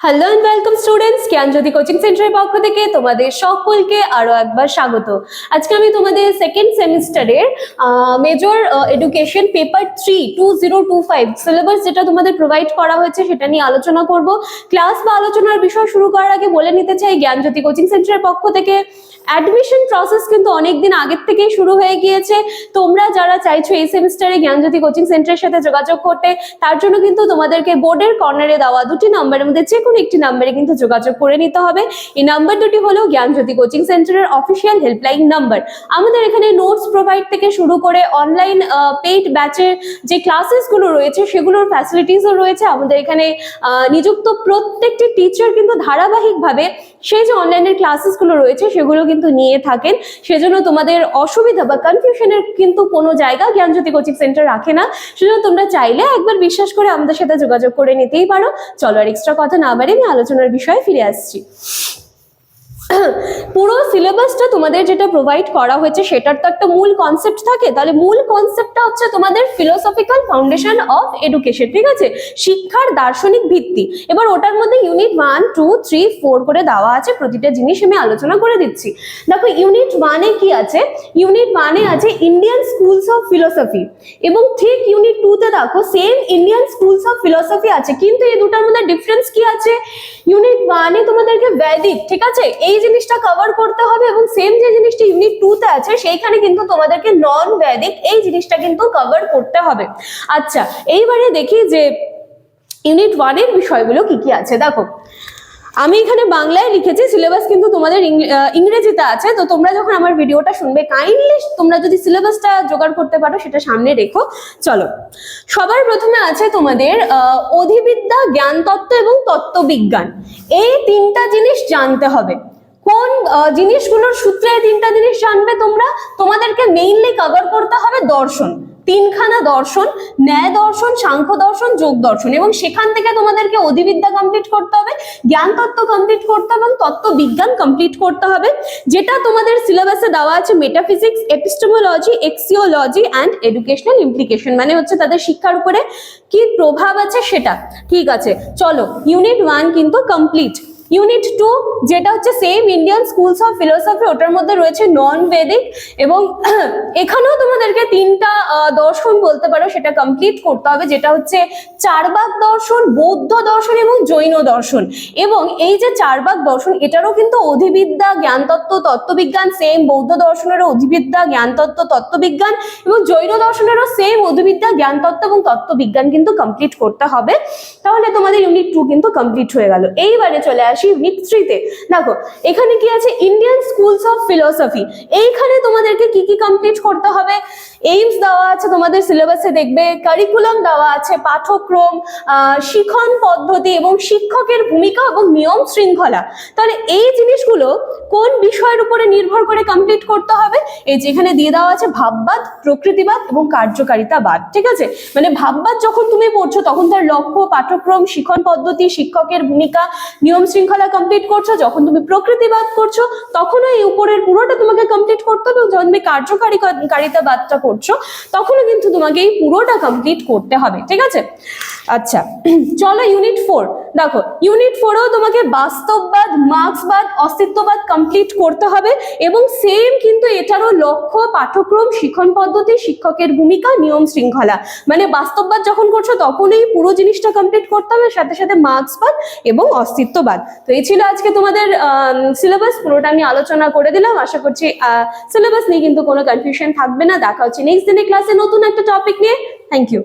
Hello and welcome students Gyanjyoti coaching সেন্টারের পক্ষ থেকে তোমাদের সকলকে আরও একবার স্বাগত। আজকে আমি তোমাদের সেকেন্ড সেমিস্টারের major education paper three two zero two five syllabus যেটা তোমাদের প্রোভাইড করা হয়েছে সেটা নিয়ে আলোচনা করব। ক্লাস বা আলোচনার বিষয় শুরু করার আগে বলে নিতে চাই জ্ঞানজ্যোতি কোচিং সেন্টারের পক্ষ থেকে অ্যাডমিশন প্রসেস কিন্তু অনেকদিন আগের থেকেই শুরু হয়ে গিয়েছে। তোমরা যারা চাইছো এই সেমিস্টারে জ্ঞানজ্যোতি কোচিং সেন্টারের সাথে যোগাযোগ করতে, তার জন্য কিন্তু তোমাদেরকে বোর্ডের কর্নারে দেওয়া দুটি নাম্বারের মধ্যে যে কোনো একটি নাম্বারে কিন্তু যোগাযোগ করে নিতে হবে। এই নাম্বার দুটি হলো জ্ঞানজ্যোতি কোচিং সেন্টারের অফিসিয়াল হেল্পলাইন নাম্বার। আমাদের এখানে নোটস প্রোভাইড থেকে শুরু করে অনলাইন পেইড ব্যাচের যে ক্লাসেসগুলো রয়েছে, সেগুলোর ফ্যাসিলিটিসও রয়েছে। আমাদের এখানে নিযুক্ত প্রত্যেকটি টিচার কিন্তু ধারাবাহিকভাবে সেই যে অনলাইনের ক্লাসেসগুলো রয়েছে, সেগুলো কিন্তু নিয়ে থাকেন। সেজন্য তোমাদের অসুবিধা বা কনফিউশনের কিন্তু কোনো জায়গা জ্ঞানজ্যোতি কোচিং সেন্টার রাখে না। সেজন্য তোমরা চাইলে একবার বিশ্বাস করে আমাদের সাথে যোগাযোগ করে নিতেই পারো। চলো আর এক্সট্রা কথা না বাড়ি আমি আলোচনার বিষয়ে ফিরে আসছি। পুরো সিলেবাসটা তোমাদের যেটা প্রোভাইড করা হয়েছে, সেটার তো একটা মূল কনসেপ্ট থাকে। তাহলে মূল কনসেপ্টটা হচ্ছে তোমাদের ফিলোসফিক্যাল ফাউন্ডেশন অফ এডুকেশন ঠিক আছে? শিক্ষার দার্শনিক ভিত্তি। এবার ওটার মধ্যে unit one two three four করে দেওয়া আছে। প্রতিটা জিনিস আমি আলোচনা করে দিচ্ছি। দেখো ইউনিট ওয়ানে কি আছে? ইউনিট ওয়ানে আছে ইন্ডিয়ান স্কুলস অফ ফিলোসফি এবং ঠিক ইউনিট টুতে দেখো same Indian schools of philosophy আছে। কিন্তু এই দুটার মধ্যে ডিফারেন্স কি আছে? ইউনিট ওয়ানে তোমাদেরকে ভ্যাদিক ঠিক আছে? এই জিনিসটা কভার করতে হবে এবং সেম যে জিনিসটা ইউনিট টুতে আছে, সেইখানে কিন্তু তোমাদেরকে নন ভ্যাদিক এই জিনিসটা কিন্তু কভার করতে হবে। আচ্ছা এইবারে দেখি যে ইউনিট ওয়ানের বিষয়গুলো কি কি আছে। দেখো, আমি এখানে বাংলায় লিখেছি সিলেবাস কিন্তু তোমাদের ইংরেজিতে আছে। তো তোমরা যখন আমার ভিডিওটা শুনবে কাইন্ডলি তোমরা যদি সিলেবাসটা জোগাড় করতে পারো, সেটা সামনে রেখো। চলো, সবার প্রথমে আছে তোমাদের অধিবিদ্যা, জ্ঞানতত্ত্ব এবং তত্ত্ববিজ্ঞান। এই তিনটা জিনিস জানতে হবে। কোন জিনিসগুলোর সূত্রে তিনটা জিনিস জানবে তোমরা? তোমাদেরকে মেইনলি কভার করতে হবে দর্শন। তিনখানা দর্শন, ন্যায় দর্শন, সাংখ্য দর্শন, যোগ দর্শন। এবং সেখান থেকে তোমাদেরকে অধিবিদ্যা কমপ্লিট করতে হবে, জ্ঞান তত্ত্ব কমপ্লিট করতে হবে এবং তত্ত্ব বিজ্ঞান কমপ্লিট করতে হবে। যেটা তোমাদের সিলেবাসে দেওয়া আছে metaphysics epistemology axiology and educational implication মানে হচ্ছে তাদের শিক্ষার উপরে কি প্রভাব আছে সেটা। ঠিক আছে, চলো ইউনিট ওয়ান কিন্তু কমপ্লিট ইউনিট টু যেটা হচ্ছে same Indian schools of philosophy ওটার মধ্যে রয়েছে নন বেদিক এবং এখানেও তোমাদেরকে তিনটা দর্শন বলতে পারো, সেটা কমপ্লিট করতে হবে, যেটা হচ্ছে চারবাক দর্শন, বৌদ্ধ দর্শন এবং জৈন দর্শন। এবং এই যে চারবাক দর্শন, এটারও কিন্তু অধিবিদ্যা, জ্ঞানতত্ত্ব, তত্ত্ববিজ্ঞান সেম বৌদ্ধ দর্শনেরও অধিবিদ্যা, জ্ঞানতত্ত্ব, তত্ত্ববিজ্ঞান এবং জৈন দর্শনেরও সেম অধিবিদ্যা, জ্ঞানতত্ত্ব এবং তত্ত্ববিজ্ঞান কিন্তু কমপ্লিট করতে হবে। তাহলে তোমাদের ইউনিট টু কিন্তু কমপ্লিট হয়ে গেল। এইবারে চলে আসি ইউনিট থ্রিতে দেখো, এখানে কি আছে? ইন্ডিয়ান স্কুলস অফ ফিলোসফি এইখানে তোমাদেরকে কি কি কমপ্লিট করতে হবে? এইমস দেওয়া আছে তোমাদের সিলেবাসে দেখবে কারিকুলাম দেওয়া আছে, পাঠ্যক্রম শিখন পদ্ধতি এবং শিক্ষকের ভূমিকা এবং নিয়ম শৃঙ্খলা। তাহলে এই জিনিসগুলো কোন বিষয়ের উপরে নির্ভর করে কমপ্লিট করতে হবে? এই যেখানে দিয়ে দেওয়া আছে ভাববাদ, প্রকৃতিবাদ এবং কার্যকারিতাবাদ, ঠিক আছে? মানে ভাববাদ যখন তুমি পড়ছো, তখন তার লক্ষ্য পাঠ্যক্রম শিখন পদ্ধতি, শিক্ষকের ভূমিকা, নিয়ম শৃঙ্খলা কমপ্লিট করছ, যখন তুমি প্রকৃতিবাদ করছ, তখনও এই উপরের পুরোটা তোমাকে কমপ্লিট করতে হবে যখন তুমি কার্যকারী কারিতাবাদটা করছ তখনও কিন্তু তোমাকে এই পুরোটা কমপ্লিট করতে হবে, ঠিক আছে? আচ্ছা চলো ইউনিট ফোর দেখো ইউনিট ফোরেও তোমাকে বাস্তববাদ মার্ক্সবাদ অস্তিত্ববাদ কমপ্লিট করতে হবে এবং সেম কিন্তু এটারও লক্ষ্য, পাঠ্যক্রম, শিক্ষণ পদ্ধতি, শিক্ষকের ভূমিকা, নিয়ম শৃঙ্খলা। মানে বাস্তববাদ যখন করছ তখন এই পুরো জিনিসটা কমপ্লিট করতে হবে, সাথে সাথে মার্ক্সবাদ এবং অস্তিত্ববাদ তো এই ছিল আজকে তোমাদের সিলেবাস পুরোটা আমি আলোচনা করে দিলাম। আশা করছি সিলেবাস নিয়ে কিন্তু কোনো কনফিউশন থাকবে না। দেখা হচ্ছে নেক্সট দিনের ক্লাসে নতুন একটা টপিক নিয়ে। Thank you